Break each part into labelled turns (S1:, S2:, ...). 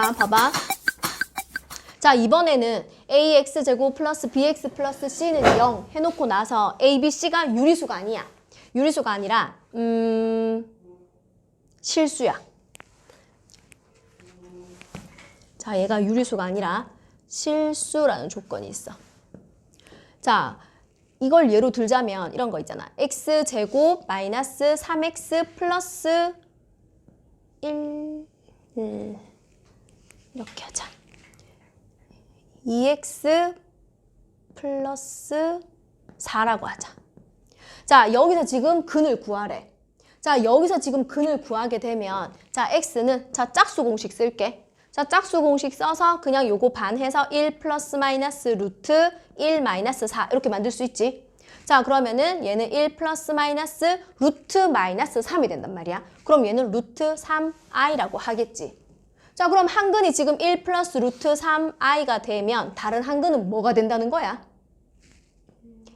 S1: 아, 봐봐. 자, 이번에는 ax제곱 플러스 bx 플러스 c는 0 해놓고 나서 a, b, c가 유리수가 아니야. 유리수가 아니라 음... 실수야. 자, 얘가 유리수가 아니라 실수라는 조건이 있어. 자, 이걸 예로 들자면 이런 거 있잖아. x제곱 마이너스 3x 플러스 1, 1 이렇게 하자. 2x 플러스 4라고 하자. 자, 여기서 지금 근을 구하래. 자, 여기서 지금 근을 구하게 되면 자, x는 자, 짝수 공식 쓸게. 자, 짝수 공식 써서 그냥 요거 반해서 1 플러스 마이너스 루트 1 마이너스 4 이렇게 만들 수 있지. 자, 그러면은 얘는 1 플러스 마이너스 루트 마이너스 3이 된단 말이야. 그럼 얘는 루트 3i라고 하겠지. 자, 그럼 한 근이 지금 1 플러스 루트 3i가 되면 다른 한 근은 뭐가 된다는 거야?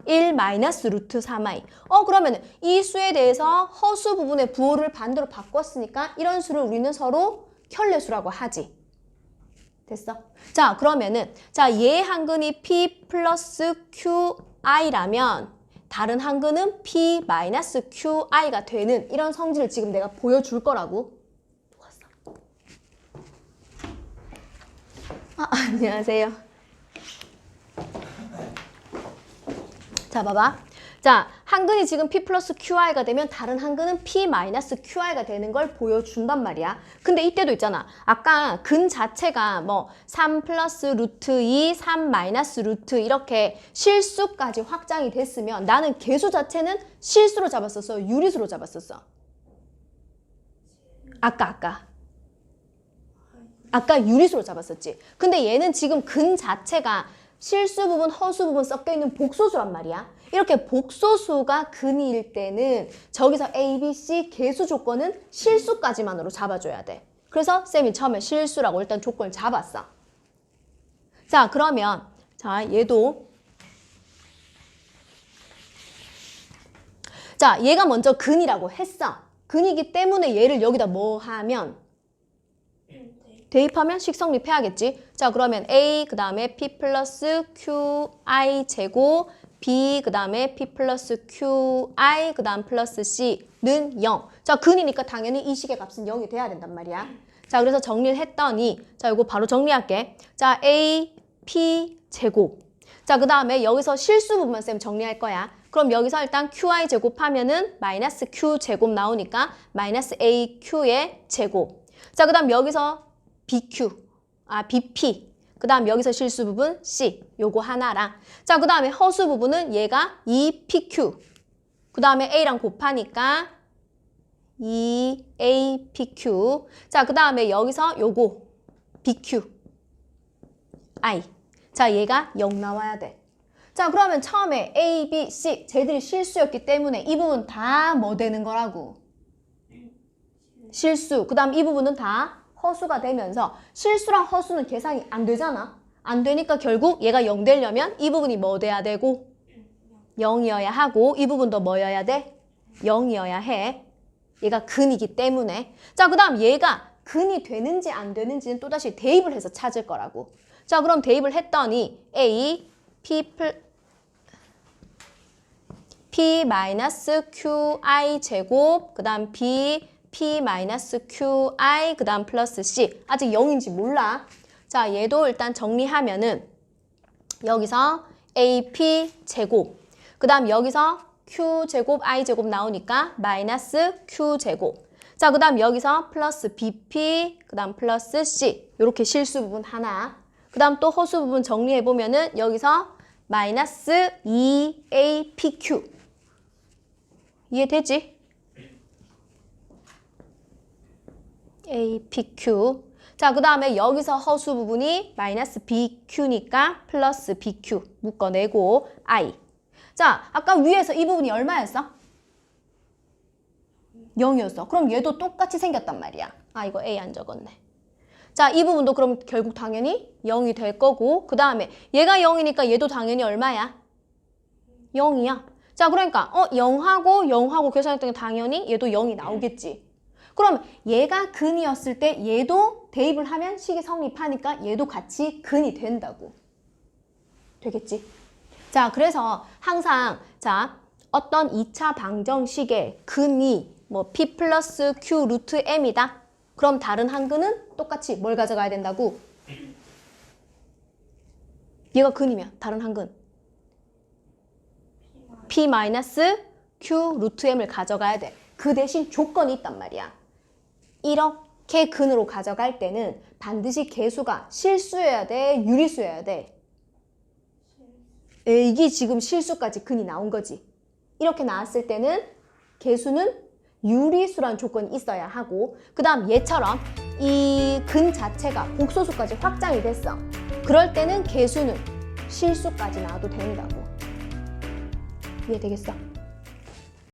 S1: 1 마이너스 루트 3i. 어, 그러면 이 수에 대해서 허수 부분의 부호를 반대로 바꿨으니까 이런 수를 우리는 서로 켤레수라고 하지. 됐어? 자, 그러면은 자, 얘 한근이 p 플러스 qi라면 다른 한근은 p 마이너스 qi가 되는 이런 성질을 지금 내가 보여줄 거라고. 아, 안녕하세요. 자, 봐봐. 자, 한근이 지금 P 플러스 QI가 되면 다른 한근은 P 마이너스 QI가 되는 걸 보여준단 말이야. 근데 이때도 있잖아. 아까 근 자체가 뭐 3 플러스 루트 2, 3 마이너스 루트 이렇게 실수까지 확장이 됐으면 나는 개수 자체는 실수로 잡았었어? 유리수로 잡았었어? 아까, 아까. 아까 유리수로 잡았었지. 근데 얘는 지금 근 자체가 실수 부분, 허수 부분 섞여 있는 복소수란 말이야. 이렇게 복소수가 근일 때는 저기서 A, B, C 개수 조건은 실수까지만으로 잡아줘야 돼. 그래서 쌤이 처음에 실수라고 일단 조건을 잡았어. 자, 그러면 자, 얘도 자, 얘가 먼저 근이라고 했어. 근이기 때문에 얘를 여기다 뭐 하면 대입하면 식성립해야겠지. 자, 그러면 A 그 다음에 P 플러스 QI 제곱 B 그 다음에 P 플러스 QI 그 다음 플러스 C는 0. 자, 근이니까 당연히 이 식의 값은 0이 돼야 된단 말이야. 자, 그래서 정리를 했더니 자, 이거 바로 정리할게. 자, A, P 제곱. 자, 그 다음에 여기서 실수 부분만 쌤 정리할 거야. 그럼 여기서 일단 QI 제곱하면은 마이너스 Q 제곱 나오니까 마이너스 AQ의 제곱. 자, 그 다음 여기서 BQ, 아 BP, 그 다음 여기서 실수 부분 C, 요거 하나랑. 자, 그 다음에 허수 부분은 얘가 2PQ, 그 다음에 A랑 곱하니까 2APQ 자, 그 다음에 여기서 요거 BQ, I. 자, 얘가 0 나와야 돼. 자, 그러면 처음에 A, B, C 쟤들이 실수였기 때문에 이 부분 다 뭐 되는 거라고? 실수. 그 다음 이 부분은 다 허수가 되면서 실수랑 허수는 계산이 안 되잖아. 안 되니까 결국 얘가 0 되려면 이 부분이 뭐 돼야 되고 0이어야 하고 이 부분도 뭐여야 돼? 0이어야 해. 얘가 근이기 때문에. 자, 그 다음 얘가 근이 되는지 안 되는지는 또다시 대입을 해서 찾을 거라고. 자, 그럼 대입을 했더니 A, P 플 P 마이너스 QI 제곱, 그 다음 B, P 마이너스 QI, 그 다음 플러스 C. 아직 0인지 몰라. 자, 얘도 일단 정리하면은 여기서 AP 제곱, 그 다음 여기서 Q 제곱, I 제곱 나오니까 마이너스 Q 제곱. 자, 그 다음 여기서 플러스 BP, 그 다음 플러스 C. 이렇게 실수 부분 하나. 그 다음 또 허수 부분 정리해보면은 여기서 마이너스 2APQ. 이해되지? APQ. 자, 그 다음에 여기서 허수 부분이 마이너스 BQ니까 플러스 BQ 묶어내고 I. 자, 아까 위에서 이 부분이 얼마였어? 0이었어. 그럼 얘도 똑같이 생겼단 말이야. 아, 이거 A 안 적었네. 자, 이 부분도 그럼 결국 당연히 0이 될 거고 그 다음에 얘가 0이니까 얘도 당연히 얼마야? 0이야. 자, 그러니까 어 0하고 0하고 계산했더니 당연히 얘도 0이 나오겠지. 그럼 얘가 근이었을 때 얘도 대입을 하면 식이 성립하니까 얘도 같이 근이 된다고. 되겠지? 자, 그래서 항상 자, 어떤 2차 방정식의 근이 뭐 p 플러스 q 루트 m이다. 그럼 다른 한 근은 똑같이 뭘 가져가야 된다고? 얘가 근이면 다른 한 근. p 마이너스 q 루트 m을 가져가야 돼. 그 대신 조건이 있단 말이야. 이렇게 근으로 가져갈 때는 반드시 개수가 실수여야 돼, 유리수여야 돼. 에, 이게 지금 실수까지 근이 나온 거지. 이렇게 나왔을 때는 개수는 유리수란 조건이 있어야 하고 그 다음 얘처럼 이 근 자체가 복소수까지 확장이 됐어. 그럴 때는 개수는 실수까지 나와도 된다고. 이해되겠어?